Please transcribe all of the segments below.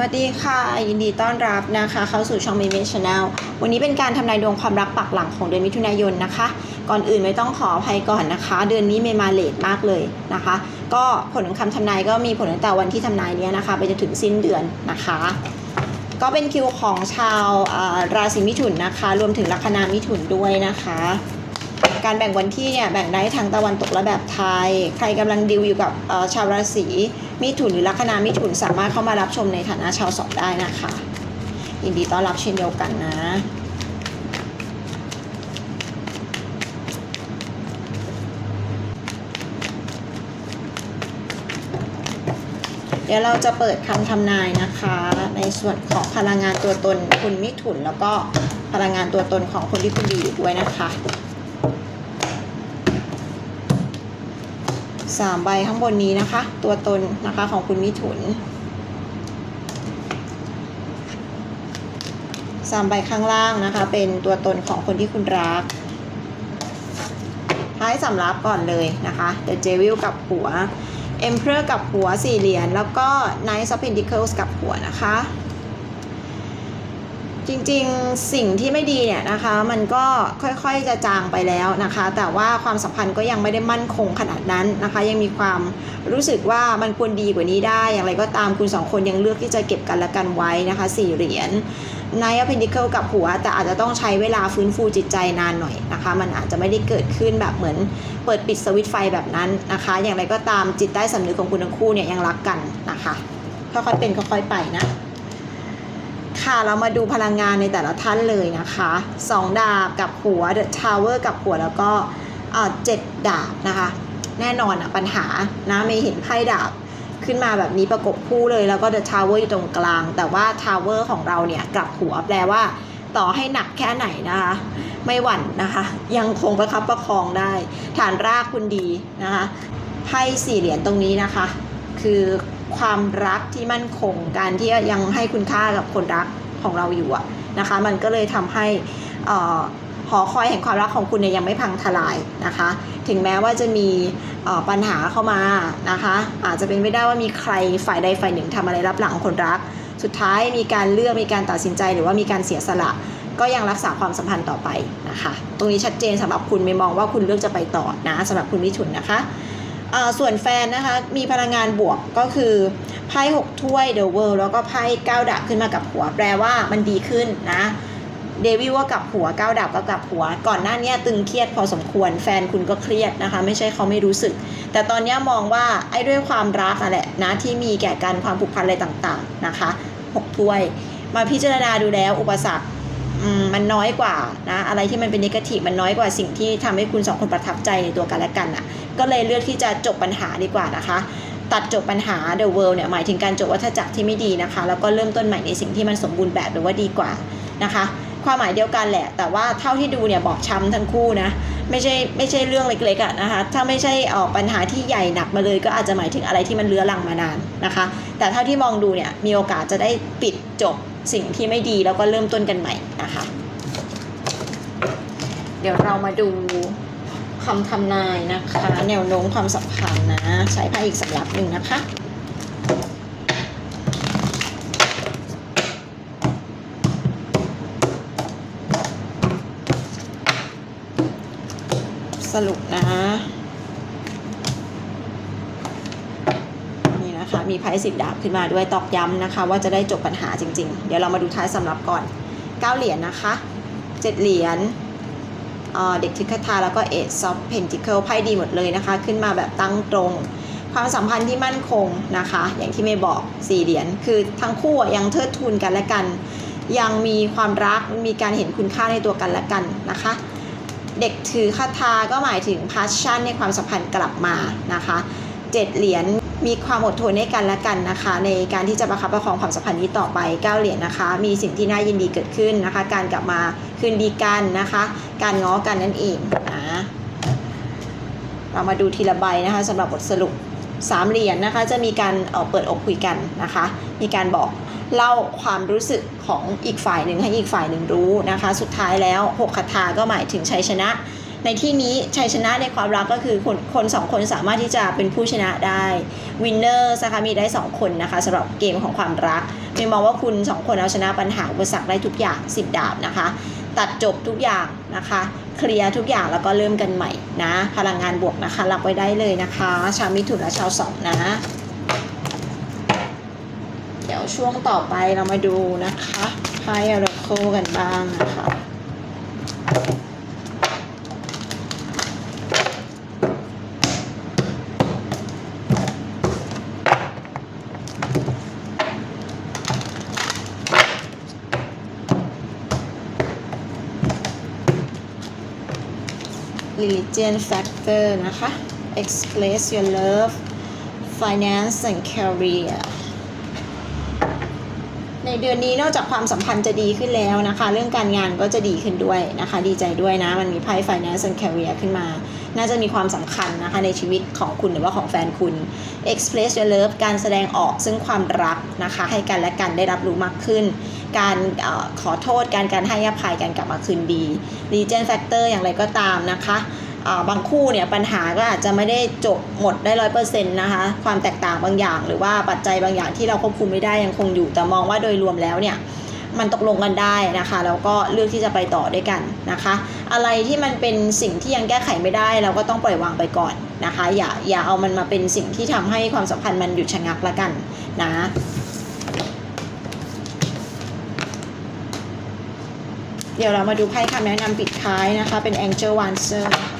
วัสดีค่ะ ยินดีต้อนรับนะคะ เข้าสู่ช่อง m ม m ช Channel วันนี้เป็นการทำนายดวงความรักปักหลังของเดือนมิถุนายนนะคะ ก่อนอื่นไม่ต้องขออภัยก่อนนะคะ เดือนนี้เมมาเลทมากเลยนะคะ ก็ผลของคำทำนายก็มีผลตั้งแต่วันที่ทำนายเนี้ยนะคะ ไปจนถึงสิ้นเดือนนะคะ ก็เป็นคิวของชาวราศีมิถุนนะคะ รวมถึงลัคนามิถุนด้วยนะคะ การแบ่งวันที่เนี่ยแบ่งได้ทั้งตะวันตกและแบบไทย ใครกำลังดิวอยู่กับชาวราศีมิถุนหรือลัคนามิถุนสามารถเข้ามารับชมในฐานะชาวสอบได้นะคะยินดีต้อนรับเช่นเดียวกันนะเดี๋ยวเราจะเปิดคำทำนายนะคะ ในส่วนของพลังงานตัวตนคุณมิถุน แล้วก็พลังงานตัวตนของคนที่คุณดีอยู่ด้วยนะคะ สามใบข้างบนนี้นะคะ ตัวตนนะคะของคุณมิถุนสามใบข้างล่างนะคะ เป็นตัวตนของคนที่คุณรัก ท้ายสำรับก่อนเลยนะคะ The Devil กับหัว Emperor กับหัวสี่เหรียญแล้วก็ Knight of Pentacles กับหัวนะคะ จริงๆสิ่งที่ไม่ดีเนี่ยนะคะ มันก็ค่อยๆจะจางไปแล้วนะคะ แต่ว่าความสัมพันธ์ก็ยังไม่ได้มั่นคงขนาดนั้นนะคะ ยังมีความรู้สึกว่ามันควรดีกว่านี้ได้ อย่างไรก็ตามคุณสองคนยังเลือกที่จะเก็บกันและกันไว้นะคะสี่เหรียญ n i g h t of Pentacle กับหัว แต่อาจจะต้องใช้เวลาฟื้นฟูจิตใจนานหน่อยนะคะ มันอาจจะไม่ได้เกิดขึ้นแบบเหมือนเปิดปิดสวิตไฟแบบนั้นนะคะ อย่างไรก็ตามจิตใต้สำนึกของคุณทั้งคู่เนี่ยยังรักกันนะคะค่อยๆเป็นค่อยๆไปนะ ค่ะ เรามาดูพลังงานในแต่ละท่านเลยนะคะสองดาบกับหัว The Tower กับหัวแล้วก็เจ็ดดาบนะคะ แน่นอนอะปัญหานะไม่เห็นไพ่ดาบขึ้นมาแบบนี้ประกบคู่เลยแล้วก็ The Tower อยู่ตรงกลาง แต่ว่า Tower ของเราเนี่ยกลับหัวแปลว่าต่อให้หนักแค่ไหนนะคะ ไม่หวั่นนะคะ ยังคงประคับประคองได้ ฐานรากคุณดีนะคะไพ่สี่เหรียญตรงนี้นะคะ คือความรักที่มั่นคงการที่ยังให้คุณค่ากับคนรัก ของเราอยู่อะนะคะ มันก็เลยทำให้เอ่อหอคอยแห่งความรักของคุณเนี่ยยังไม่พังทลายนะคะ ถึงแม้ว่าจะมีปัญหาเข้ามานะคะ อาจจะเป็นไม่ได้ว่ามีใครฝ่ายใดฝ่ายหนึ่งทำอะไรรับหลังคนรัก สุดท้ายมีการเลือกมีการตัดสินใจหรือว่ามีการเสียสละ ก็ยังรักษาความสัมพันธ์ต่อไปนะคะ ตรงนี้ชัดเจนสำหรับคุณไม่มองว่าคุณเลือกจะไปต่อนะสำหรับคุณมิถุนนะคะส่วนแฟนนะคะมีพลังงานบวกก็คือ ไพ่หกถ้วยเดอะเวิลด์แล้วก็ไพ่เก้าดาบขึ้นมากับหัว แปลว่ามันดีขึ้นนะเดวิลว่ากับหัวเก้าดาบก็กับหัว ก่อนหน้านี้ตึงเครียดพอสมควรแฟนคุณก็เครียดนะคะ ไม่ใช่เขาไม่รู้สึก แต่ตอนนี้มองว่าไอ้ด้วยความรักอะแหละนะที่มีแก่กันความผูกพันอะไรต่างๆนะคะหกถ้วย มาพิจารณาดูแล้วอุปสรรคมมันน้อยกว่านะอะไรที่มันเป็นนิเกทีฟมันน้อยกว่าสิ่งที่ทำให้คุณสองคนประทับใจในตัวกันและกันอะก็เลยเลือกที่จะจบปัญหาดีกว่านะคะ ตัดจบปัญหา The World เนี่ยหมายถึงการจบวัฏจักรที่ไม่ดีนะคะ แล้วก็เริ่มต้นใหม่ในสิ่งที่มันสมบูรณ์แบบหรือว่าดีกว่านะคะ ความหมายเดียวกันแหละ แต่ว่าเท่าที่ดูเนี่ยบอกช้ำทั้งคู่นะไม่ใช่ไม่ใช่เรื่องเล็กๆอะนะคะ ถ้าไม่ใช่ออกปัญหาที่ใหญ่หนักมาเลย ก็อาจจะหมายถึงอะไรที่มันเลื้อรังมานานนะคะ แต่เท่าที่มองดูเนี่ยมีโอกาสจะได้ปิดจบสิ่งที่ไม่ดีแล้วก็เริ่มต้นกันใหม่นะคะ เดี๋ยวเรามาดู คำทำนายนะคะ แนวโน้มความสัมพันธ์นะ ใช้ไพ่อีกสำรับหนึ่งนะคะสรุปนะนี่นะคะมีไพ่สิบดาบขึ้นมาด้วยตอกย้ำนะคะ ว่าจะได้จบปัญหาจริง ๆ เดี๋ยวเรามาดูท้ายสำรับก่อน 9 เหรียญนะคะ 7 เหรียญ เด็กทิคาทาแล้วก็เอทซอฟเพนติเคิลไพ่ดีหมดเลยนะคะ ขึ้นมาแบบตั้งตรง ความสัมพันธ์ที่มั่นคงนะคะ อย่างที่ไม่บอกสี่เหรียญคือทั้งคู่ยังเทิดทูนกันและกัน ยังมีความรักมีการเห็นคุณค่าในตัวกันและกันนะคะ เด็กถือคาถาก็หมายถึงพาชั่นในความสัมพันธ์กลับมานะคะ เจ็ดเหรียญมีความอดทนให้กันและกันนะคะ ในการที่จะประคับประคองความสัมพันธ์นี้ต่อไปเก้าเหรียญนะคะ มีสิ่งที่น่ายินดีเกิดขึ้นนะคะ การกลับมาคืนดีกันนะคะ การง้อกันนั่นเองนะเรามาดูทีละใบนะคะสำหรับบทสรุปสามเหรียญนะคะจะมีการเอ่อเปิดอกคุยกันนะคะ มีการบอกเล่าความรู้สึกของอีกฝ่ายหนึ่งให้อีกฝ่ายหนึ่งรู้นะคะ สุดท้ายแล้วหกคาถาก็หมายถึงชัยชนะ ในที่นี้ชัยชนะในความรักก็คือคนคนสองคนสามารถที่จะเป็นผู้ชนะได้วินเนอร์นะคะมีได้สองคนนะคะสำหรับเกมของความรักมย์มองว่าคุณสองคนเอาชนะปัญหาอุปสรรคได้ทุกอย่างสิบดาบนะคะ ตัดจบทุกอย่างนะคะ เคลียร์ทุกอย่างแล้วก็เริ่มกันใหม่นะ พลังงานบวกนะคะ รับไว้ได้เลยนะคะ ชาวมิถุนและชาวสองนะ เดี๋ยวช่วงต่อไปเรามาดูนะคะไพ่อราโคกันบ้างนะคะ religion factor นะคะ express your love finance and career ในเดือนนี้นอกจากความสัมพันธ์จะดีขึ้นแล้วนะคะ เรื่องการงานก็จะดีขึ้นด้วยนะคะ ดีใจด้วยนะ มันมีไพ่ finance and career ขึ้นมา น่าจะมีความสำคัญนะคะในชีวิตของคุณหรือว่าของแฟนคุณ express your love การแสดงออกซึ่งความรักนะคะให้กันและกันได้รับรู้มากขึ้น การอขอโทษการการให้อภัยการกลับมาคืนดี region factor อย่างไรก็ตามนะคะบางคู่เนี่ยปัญหาก็อาจจะไม่ได้จบหมดได้ร้อยเปอร์เซ็นต์นะคะความแตกต่างบางอย่าง หรือว่าปัจจัยบางอย่างที่เราควบคุมไม่ได้ยังคงอยู่แต่มองว่าโดยรวมแล้วเนี่ย มันตกลงกันได้นะคะแล้วก็เลือกที่จะไปต่อด้วยกันนะคะ อะไรที่มันเป็นสิ่งที่ยังแก้ไขไม่ได้ เราก็ต้องปล่อยวางไปก่อนนะคะ อย่าอย่าเอามันมาเป็นสิ่งที่ทำให้ความสัมพันธ์มันหยุดชะงักละกันนะเดี๋ยวเรามาดูไพ่คำแนะนำปิดท้ายนะคะ เป็น Angel w a n c e r นะคะ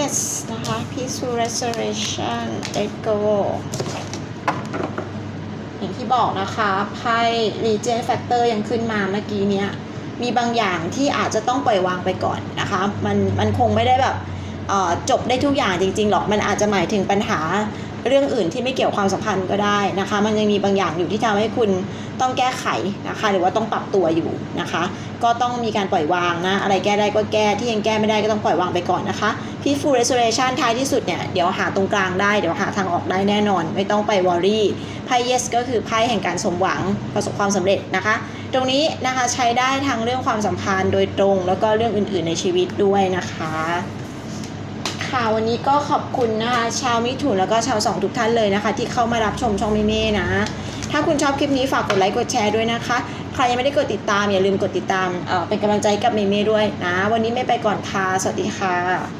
yes นะคะ peaceful restoration let go อย่างที่บอกนะคะไพ่ Regent Factor ยังขึ้นมาเมื่อกี้เนี้ย มีบางอย่างที่อาจจะต้องปล่อยวางไปก่อนนะคะ มันมันคงไม่ได้แบบจบได้ทุกอย่างจริงๆหรอก มันอาจจะหมายถึงปัญหาเรื่องอื่นที่ไม่เกี่ยวความสัมพันธ์ก็ได้นะคะ มันยังมีบางอย่างอยู่ที่ทำให้คุณต้องแก้ไขนะคะ หรือว่าต้องปรับตัวอยู่นะคะ ก็ต้องมีการปล่อยวางนะ อะไรแก้ได้ก็แก้ ที่ยังแก้ไม่ได้ก็ต้องปล่อยวางไปก่อนนะคะ peaceful restoration ท้ายที่สุดเนี่ยเดี๋ยวหาตรงกลางได้เดี๋ยวหาทางออกได้แน่นอน ไม่ต้องไป worry ไพ่ yes ก็คือไพ่แห่งการสมหวังประสบความสำเร็จนะคะ ตรงนี้นะคะใช้ได้ทั้งเรื่องความสัมพันธ์โดยตรง แล้วก็เรื่องอื่นๆในชีวิตด้วยนะคะค่ะวันนี้ก็ขอบคุณนะคะชาวมิถุนแล้วก็ชาวสองทุกท่านเลยนะคะ ที่เข้ามารับชมช่องเมเม่นะ ถ้าคุณชอบคลิปนี้ฝากกดไลค์กดแชร์ด้วยนะคะ ใครยังไม่ได้กดติดตามอย่าลืมกดติดตามเเป็นกำลังใจกับเมเม่ด้วยนะ วันนี้ไม่ไปก่อนค่ะสวัสดีค่ะ